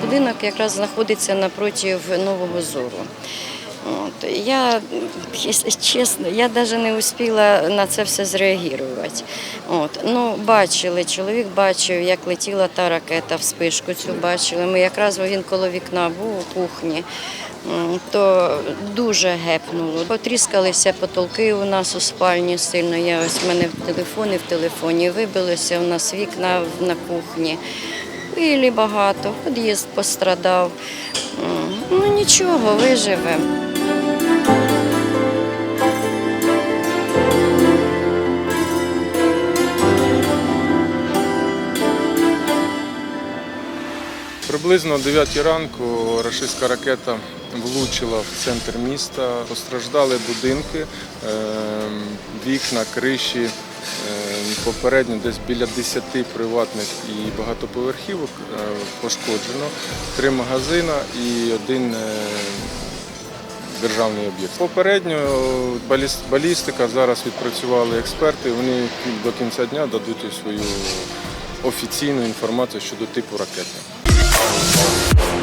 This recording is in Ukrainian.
будинок якраз знаходиться напроти Нового Зору. От. Я, чесно, я навіть не успіла на це все зреагувати. От. Ну, бачили, чоловік бачив, як летіла та ракета в спишку цю бачили. Ми якраз він коло вікна був у кухні. То дуже гепнуло. Потріскалися потолки у нас у спальні сильно. Я ось в мене в телефоні, в телефоні вибилося у нас вікна на кухні. Пилі багато, під'їзд пострадав. Ну нічого, виживемо. Приблизно о 9 ранку рашистська ракета влучила в центр міста. Постраждали будинки, е, вікна, криші. е, Попередньо десь біля 10 приватних і багатоповерхівок е, пошкоджено, три магазини і один е, державний об'єкт. Попередньо балістика зараз відпрацювали експерти. Вони до кінця дня дадуть свою офіційну інформацію щодо типу ракети. Thank you.